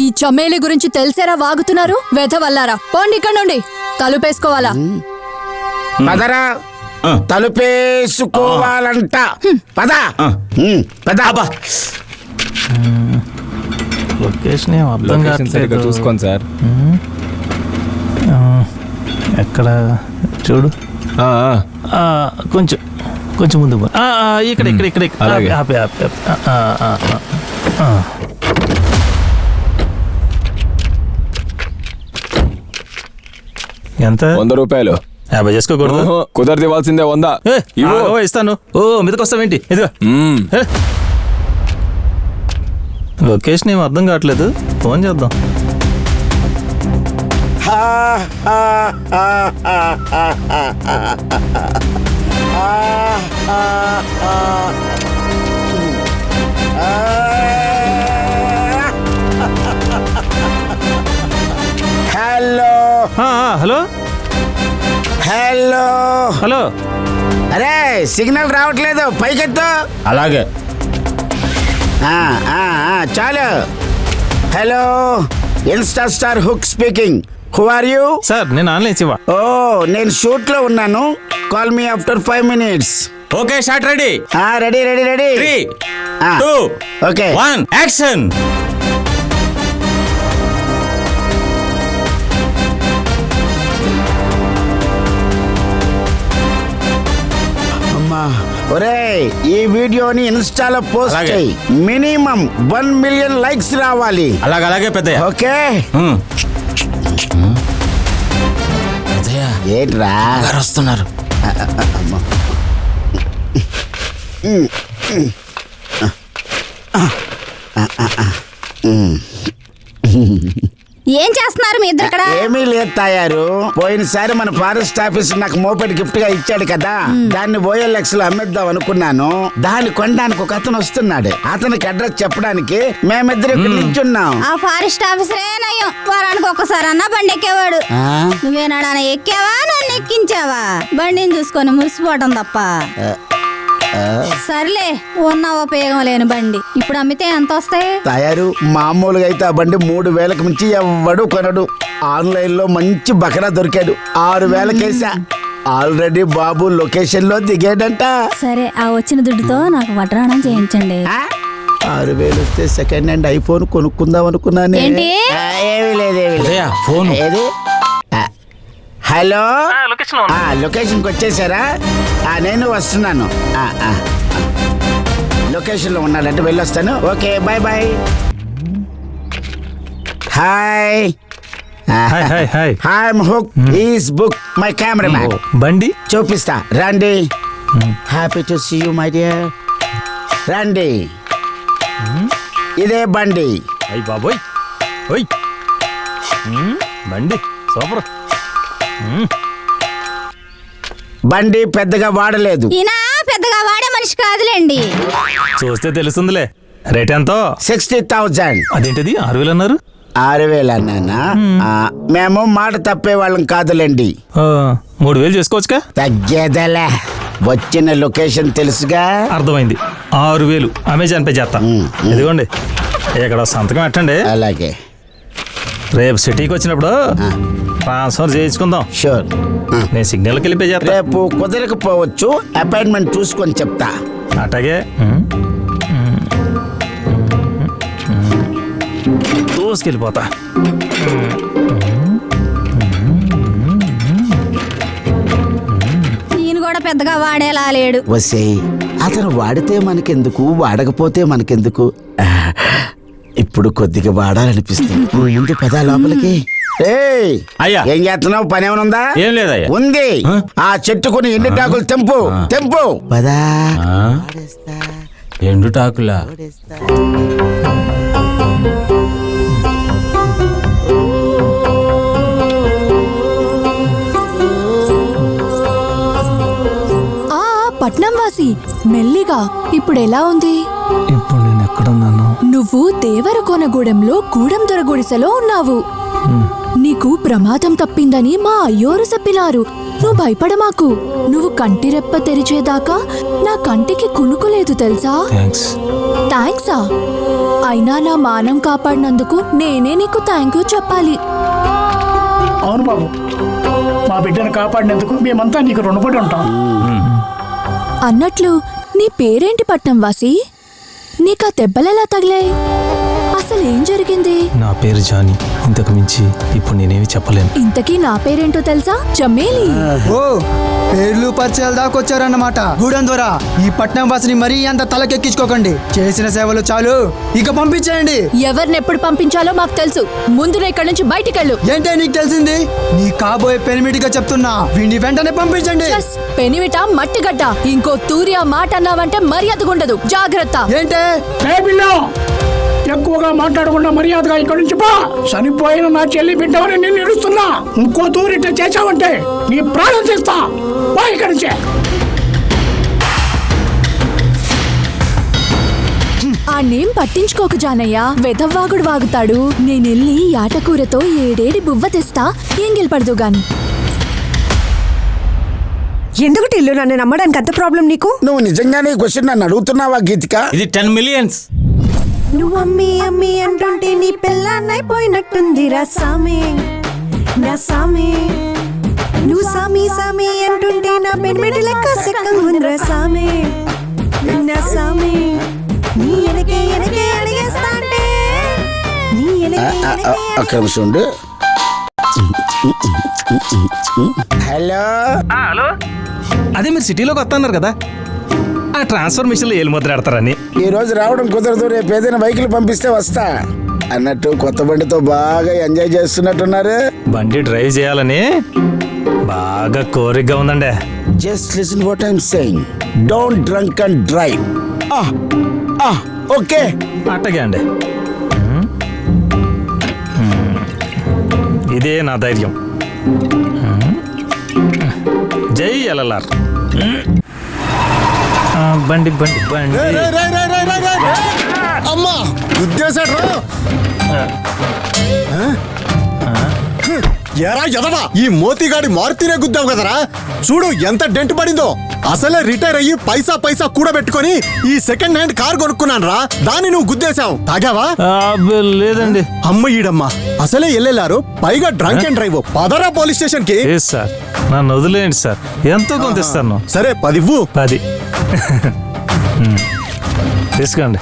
ఈ చమేలి గురించి తెలిసేరా వాగుతున్నారు? వెధవల్లారా పోండి ఇక్కడ నుండి. తలుపేసుకోవాలా? పదరా. తలుపేసుకోవాలంట. పద. పద. లొకేషన్ ఏం అర్థం కావట్లేదు. చూసుకోండి సార్. ఆ, ఎక్కడ? చూడు. ఆ, ఆ. ఆ, కొంచెం కొంచెం ముందు పో. ఆ, ఆ, ఇక్కడ ఇక్కడ ఇక్కడ. ఇక్కడ. ఆపే, ఆపే. ఆ, ఆ, ఆ, ఆ. ఎంత? వంద రూపాయలు. యాభై చేసుకోకూడదు. కుదరది ఇవ్వాల్సిందే వంద. ఇవ్వు. ఇస్తాను. ఓ మీదకి వస్తావేంటి ఇదిగో. లొకేషన్ ఏం అర్థం కావట్లేదు. ఫోన్ చేద్దాం. హలో ఆ, ఆ, హలో? హలో. హలో. అరే సిగ్నల్ రావట్లేదు. పైకెత్తు. అలాగే. చాలు. Hello. Insta star hook speaking who are you sir నేను ఆన్లైన్ శివ. ఓ నేను షూట్లో ఉన్నాను. Call me after five minutes okay shot ready. Ready ready ready. Three. Two okay. One action ఒరే ఈ వీడియోని ఇన్స్టాలో పోస్ట్ అలాగే. చేయి. మినిమం వన్ మిలియన్ లైక్స్ రావాలి. అలాగే అలాగే పెద్దయ్య. ఓకే? ఉమ్. పెద్దయ్య ఏంట్రా? గారు వస్తున్నారు. ఏం చేస్తున్నారు మీ ఇద్దరు ఇక్కడ? ఏమీ లేదు తాయారు. పోయినసారి మన ఫారెస్ట్ ఆఫీస్ నాకు మోపెడ్ గిఫ్ట్గా ఇచ్చాడు కదా. దాన్ని ఓఎల్ఎక్స్లో అమ్మేద్దాం అనుకున్నాను. దాన్ని కొనడానికి ఒక అతను వస్తున్నాడు. అతనికి అడ్రస్ చెప్పడానికి మేమిద్దరు ఇక్కడ నిల్చున్నాం. ఆ ఫారెస్ట్ ఆఫీసరే నయం. వారానికి ఒక్కసారి అన్నా బండి ఎక్కేవాడు. ఆ? నువ్వేనాడా ఎక్కావా నన్ను ఎక్కించావా? బండిని చూసుకొని మురిసిపోవటం తప్ప. సర్లే ఉన్న ఉపయోగం లేని బండి. ఇప్పుడు అమ్మితే ఎంత వస్తాయి? తయారు మామూలుగా అయితే ఆ బండి మూడు వేలకు మించి ఎవ్వడు కొనడు. ఆన్లైన్లో మంచి బకరా దొరికాడు. ఆరు వేలకేసా ఆల్రెడీ బాబు లొకేషన్లో దిగాడంట. సరే ఆ వచ్చిన దుడ్డుతో నాకు వడ్రాణం చేయించండి. ఆ? ఆరు వేలు వస్తే సెకండ్ హ్యాండ్ ఐఫోన్ కొనుక్కుందాం అనుకున్నాను. ఏంటి? ఏమీ లేదు ఏమీ లేదు. పెద్దయ్య ఫోన్. ఏది? ఆ, హలో? లొకేషన్ ఆ, లొకేషన్కి వచ్చేసారా? ఆ, నేను వస్తున్నాను. ఆ, ఆ, ఆ. లొకేషన్లో ఉన్నాడంటే వెళ్ళొస్తాను. Okay bye bye hi hi hi hi hi hook is book my cameraman బండి చూపిస్తా. రండి happy to see you my dear రండి ఇదే బండి అయ్యి బాబోయ్. ఓయ్. బండి సూపర్. బండి పెద్దగా వాడలేదు. ఈయన పెద్దగా వాడే మనిషి కాదులేండి. చూస్తే తెలుస్తుందిలే రేట్ ఎంతో? Sixty thousand. అదేంటిది? ఆరు వేలు అన్నారు? ఆరు వేలు అన్నానా? మేము మాట తప్పే వాళ్ళం కాదులేండి. ఆ, మూడు వేలు చేసుకోవచ్చుగా? తగ్గేదలే. వచ్చిన లొకేషన్ తెలుసుగా? అర్థమైంది. ఆరు వేలు. అమెజాన్ పే చేస్తా. ఇదిగోండి. ఇక్కడ సంతకం పెట్టండి. అలాగే. రేపు సిటీకి వచ్చినప్పుడు ట్రాన్స్ఫర్ చేయించుకుందాం. షూర్. నేను సిగ్నల్కి వెళ్ళి పే చేస్తా. రేపు కుదరకపోవచ్చు అపాయింట్మెంట్ చూసుకొని చెప్తా. అట్లాగే. దూసుకెళ్ళిపోతా. ఈయన కూడా పెద్దగా వాడేలా లేడు. వసే అతను వాడితే మనకెందుకు వాడకపోతే మనకెందుకు? ఇప్పుడు కొద్దిగా వాడాలనిపిస్తుంది. ముందు పదా లోపలికి ఏయ్, అయ్యా. ఏం చేస్తున్నావు? పని ఏమైనా ఉందా? ఏం లేదయ్యా. ఉంది. ఆ? ఆ చెట్టుకుని ఎండి టాకులు తెంపు? తెంపు. పదా. ఆ? ఎండు టాకులా? ఆ పట్నం వాసి మెల్లిగా ఇప్పుడు ఎలా ఉంది? ఇప్పుడు నేను ఎక్కడున్నాను నువ్వు దేవరకోనగూడెంలో గూడెం దొర గుడిసెలో ఉన్నావు నీకు ప్రమాదం తప్పిందని మా అయ్యోరు చెప్పినారు. నువ్వు భయపడమాకు. నువ్వు కంటి రెప్ప తెరిచేదాకా నా కంటికి కునుకులేదు తెలుసా? థ్యాంక్స్ అయినా నా మానం కాపాడినందుకు నేనే నీకు థ్యాంక్ యూ చెప్పాలి. అవును బాబు. మా బిడ్డను కాపాడినందుకు మేమంతా నీకు రుణపడి ఉంటాం. అన్నట్లు నీ పేరేంటి పట్నం వాసి? నీకా దెబ్బలెలా తగిలాయి? అసలు ఏం జరిగింది? నా పేరు జానీ. ఇంతకు మించి ఇప్పుడు నేనేమి చెప్పలేను. ఇంతకీ నా పేరేంటో తెలుసా? చమేలి. ఓ పేర్లు పరిచయాలు దాకా వచ్చారన్నమాట గూడెం ద్వారా. ఈ పట్నం వాసిని మరీ అంత తలకెక్కించుకోకండి. చేసిన సేవలు చాలు. ఇక పంపించేయండి. ఎవరిని ఎప్పుడు పంపించాలో మాకు తెలుసు. ముందు ఇక్కడి నుంచి బయటికెళ్ళు. ఏంటే నీకు తెలిసింది? నీ కాబోయే పెనిమిటిగా చెప్తున్నా. వీడిని వెంటనే పంపించండి. చెస్, పెనివిట మట్టిగడ్డ. ఇంకో తూరియా మాట అన్నావంటే మర్యాదగుండదు. జాగ్రత్త. ఏంటే? ఎక్కువగా మాట్లాడకుండా మర్యాదగా ఇక్కడి నుంచి పో. చనిపోయిన నా చెల్లి బిడ్డవని నిన్ను ఇడుస్తున్నా ఇంకో తూరిట చేశావంటే నీ ప్రాణం తీస్తా. పో ఇక్కడి నుంచి. ఆ నేం పట్టించుకోకు జానయ్య. వెధవ్వాగుడు వాగుతాడు. నేనెళ్ళి యాటకూరతో ఏడేడి బువ్వ తెస్తా. ఎంగిల్ పడదు గాని. ఎందుకు టిల్లు నన్ను నమ్మడానికి అంత ప్రాబ్లం నీకు? నువ్వు నిజంగానే ఈ క్వశ్చన్ నన్ను అడుగుతున్నావా గీతిక? ఇది టెన్ మిలియన్స్ నువ్వు అమ్మి అమ్మి అంటుంటే నీ పిల్లనైపోయినట్టుంది రా సామి. నా సామి. నువ్వు సామి సామి అంటుంటే నా పెన్మిటి లెక్క సెక్కంగా ఉందిరా సామి. నా సామి. నీ ఎనకే ఎనకే అడిగేస్తా అంటే నీ ఎనకే ఎనకే ఒక్క నిమిషం ఉండు. హలో. హలో. అదే మీరు సిటీలోకి వస్తున్నారు కదా. ఆ ట్రాన్స్ఫర్ మిషన్లో ఏలు ముద్ర ఆడతారని. ఈ రోజు రావడం కుదరదు రేపు ఏదైనా వెహికల్ పంపిస్తే వస్తా. అన్నట్టు కొత్త బండితో బాగా ఎంజాయ్ చేస్తున్నట్టున్నారు. బండి డ్రైవ్ చేయాలని బాగా కోరికగా ఉందండి. Just listen what I'm saying don't drunk and drive okay. అట్టగే అండి. ఇదే నా ధైర్యం. జై ఎల్ఎల్ఆర్. బండి బండి బండి. అమ్మా గుద్దేశాడు ఎరా ఎదవా ఈ మోతిగాడి మారుతీనే గుద్దావు కదరా. చూడు ఎంత డెంట్ పడిందో. అసలే రిటైర్ అయ్యి పైసా పైసా కూడబెట్టుకొని ఈ సెకండ్ హ్యాండ్ కార్ కొనుక్కున్నాను రా. దాన్ని నువ్వు గుద్దేశావు. తాగావా? లేదండి. అమ్మ ఈడమ్మా అసలే ఎల్లెళ్ళారు పైగా డ్రంక్ అండ్ డ్రైవ్. పదరా పోలీస్ స్టేషన్కి సార్ నన్ను వదిలేయండి సార్. ఎంతో కొంత ఇస్తాను. సరే పదివ్వు పది. తీసుకోండి?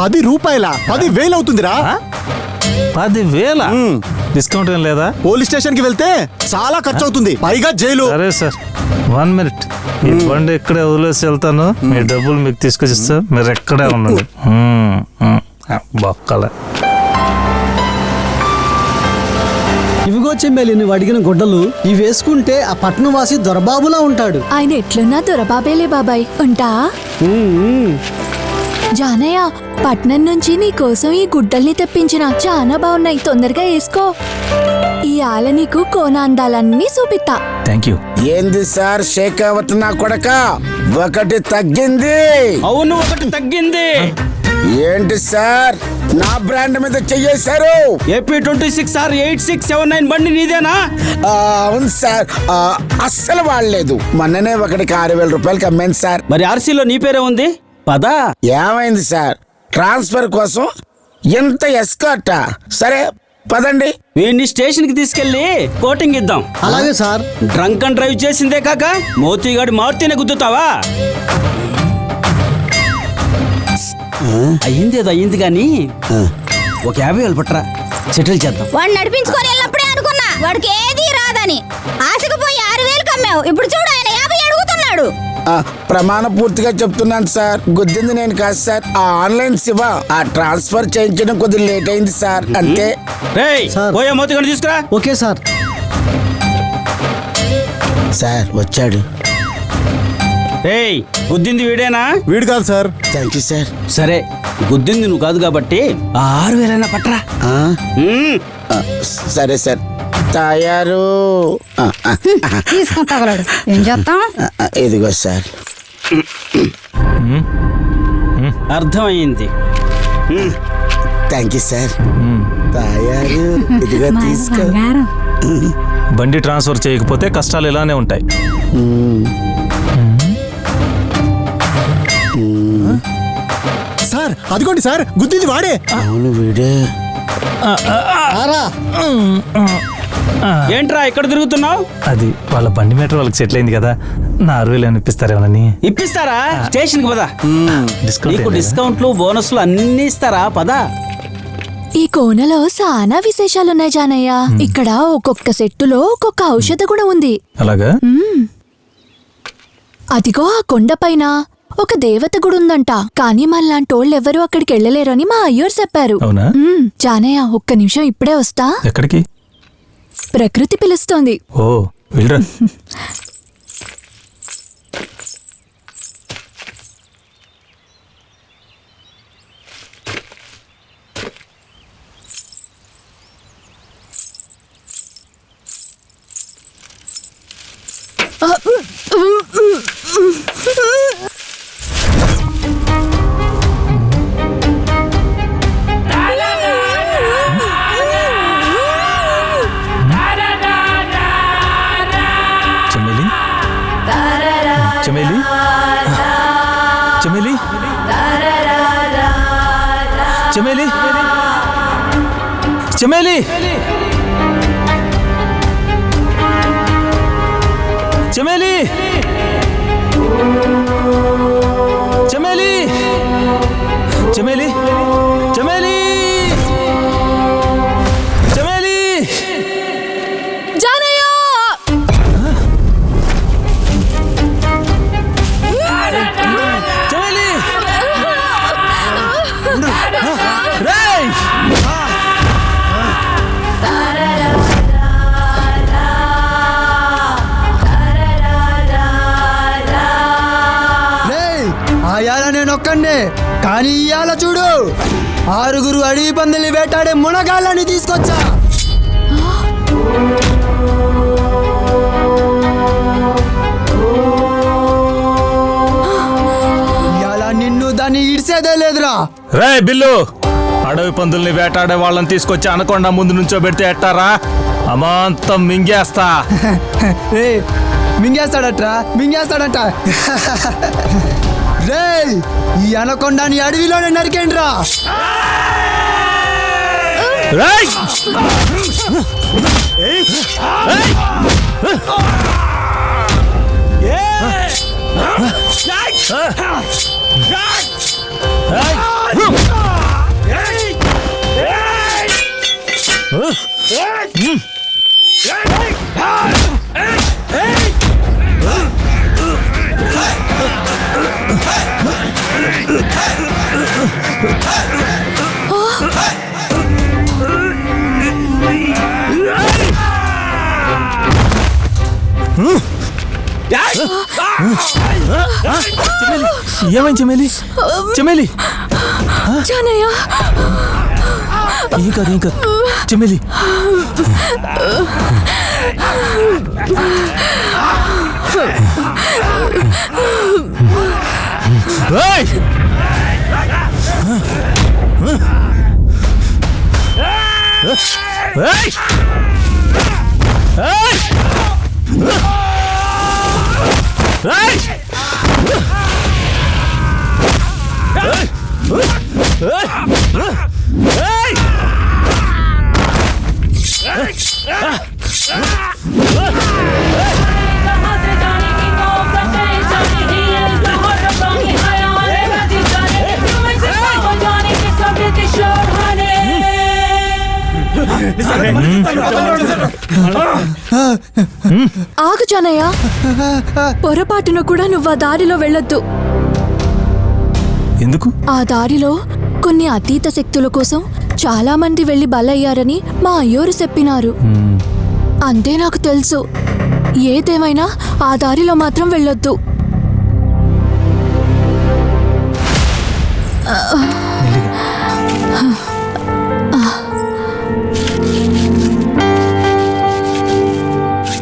పది రూపాయల? పది వేలు అవుతుందిరా? పది వేల. డిస్కౌంట్ ఏం లేదా? పోలీస్ స్టేషన్కి వెళ్తే చాలా ఖర్చు అవుతుంది. పైగా జైలు. సరే సార్. One minute. ఈ బండి ఇక్కడే వదిలేసి వెళ్తాను. మీ డబ్బులు మీకు తీసుకొచ్చి ఇస్తా మీరు ఎక్కడే ఉండండి. బొక్కలే. ఇవిగో చెమ్మేలి నువ్వు అడిగిన గుడ్డలు ఇవి వేసుకుంటే ఆ పట్నం వాసి దొరబాబులా ఉంటాడు. ఆయన ఎట్లున్నా దొరబాబేలే బాబాయ్ ఉంటా? జానయ్య పట్నం నుంచి నీ కోసం ఈ గుడ్డల్ని తెప్పించిన చాలా బాగున్నాయి తొందరగా వేసుకో. ఈ ఆల నీకు కోన అందాలన్నీ చూపిస్తా థ్యాంక్ యూ ఏంది సార్ షేకావత్ నా కొడక? ఒకటి తగ్గింది. అవును ఒకటి తగ్గింది. ఏంటి సార్? నా బ్రాండ్ మీద చెయ్యేశారు? AP twenty six R eight six seven nine బండి నీదేనా? అవును సార్. అస్సలు వాడలేదు. మొన్ననే ఒకటికి ఆరు వేల రూపాయలకి అమ్మాను సార్. మరి ఆర్సీలో నీ పేరే ఉంది? పదా. ఏమైంది సార్? ట్రాన్స్ఫర్ కోసం ఎంత ఎస్కాట సరే పదండి. వీడిని స్టేషన్కి తీసుకెళ్ళి కోటింగ్ ఇద్దాం. అలాగే సార్. డ్రంక్ అండ్ డ్రైవ్ చేసిందే కాక మోతీగాడి మారుతీనే గుద్దుతావా? అయ్యిందేదో అయ్యింది కానీ ఒక యాభై వేలు పట్టరా. సెటిల్ చేద్దాం. వాడు నడిపించుకొని వెళ్ళినప్పుడే అనుకున్నా వాడికి ఏది రాదని. ఆశకు పోయి ఆరు వేలు కమ్మావు. ఇప్పుడు చూడు ఆయన యాభై అడుగుతున్నాడు. ఆ, ప్రమాణ పూర్తిగా చెప్తున్నాను సార్. గుద్దింది నేను కాదు సార్. ఆ ఆన్లైన్ శివ ఆ ట్రాన్స్ఫర్ చేయించడం కొద్దిగా లేట్ అయింది సార్. అంతే రేయ్ పోయే మోతీగాడిని తీసుకురా. Okay sir. సార్ వచ్చాడు. రేయ్ గుద్దింది వీడేనా? వీడు కాదు సార్. థ్యాంక్ యూ సార్ సరే గుద్దింది నువ్వు కాదు కాబట్టి ఆ ఆరు వేలైనా పట్టరా ఆ, మ్మ్. ఆ, సరే సార్. తయారు. ఆ, ఆ, తీసుకుంటా ఏం చేస్తాం? ఆ, ఇదిగో సార్. అర్థమైంది. థ్యాంక్ యూ సార్ తయారు. ఇదిగో తీసుకో. బండి ట్రాన్స్ఫర్ చేయకపోతే కష్టాలు ఇలానే ఉంటాయి. అదిగోండి సార్ గుద్దింది వాడే. అవును వీడే. ఏంట్రా ఎక్కడ తిరుగుతున్నావు? అది వాళ్ళ బండి మీటర్ వాళ్ళకి సెటిల్ అయింది కదా నా ఆరు వేలు అనిపిస్తారేమోనని ఇప్పిస్తారా? స్టేషన్కి పదా నీకు? డిస్కౌంట్లు బోనస్లు అన్ని ఇస్తారా? పదా. ఈ కోనలో చాలా విశేషాలున్నాయి జానయ్య. ఇక్కడ ఒక్కొక్క సెట్టులో ఒక్కొక్క ఔషధ గుణం ఉంది. అలాగా? అదిగో ఆ కొండపైన ఒక దేవత గుడి ఉందంట కానీ మళ్ళాంటోళ్ళెవ్వరూ అక్కడికి వెళ్ళలేరని మా అయ్యోరు చెప్పారు. అవునా? మ్మ్, జానయ్య ఒక్క నిమిషం ఇప్పుడే వస్తా. ఎక్కడికి? ప్రకృతి పిలుస్తోంది. ఓ వెళ్ళరా. ചെമ്മേലി ചെമ്മേലി ఆయాల నేను ఒక్కడే కానీ ఇయాల చూడు. ఆరుగురు అడవి పందుల్ని వేటాడే మునగాళ్ళని తీసుకొచ్చా. దాన్ని ఇడిసేదే లేదురా. రే బిల్లు అడవి పందుల్ని వేటాడే వాళ్ళని తీసుకొచ్చి అనకొండ ముందు నుంచో పెడితే ఎట్టారా? అమాంతం మింగేస్తా. మింగేస్తాడట్రా మింగేస్తాడట. రే ఈ అనకొండని అడవిలోనే నరికేండి రా Hey! ఏమైంది చెమేలి చెమేలి జానయ్య ఏం కాదు ఏం కాదు చెమేలి ఏయ్! ఏయ్! ఏయ్! Ай! ఆగు జానయ్య? పొరపాటున కూడా నువ్వు ఆ దారిలో వెళ్ళొద్దు. ఎందుకు? ఆ దారిలో కొన్ని అతీత శక్తుల కోసం చాలా మంది వెళ్ళి బలయ్యారని మా అయ్యోరు చెప్పినారు. అంతే నాకు తెలుసు. ఏదేమైనా ఆ దారిలో మాత్రం వెళ్ళొద్దు.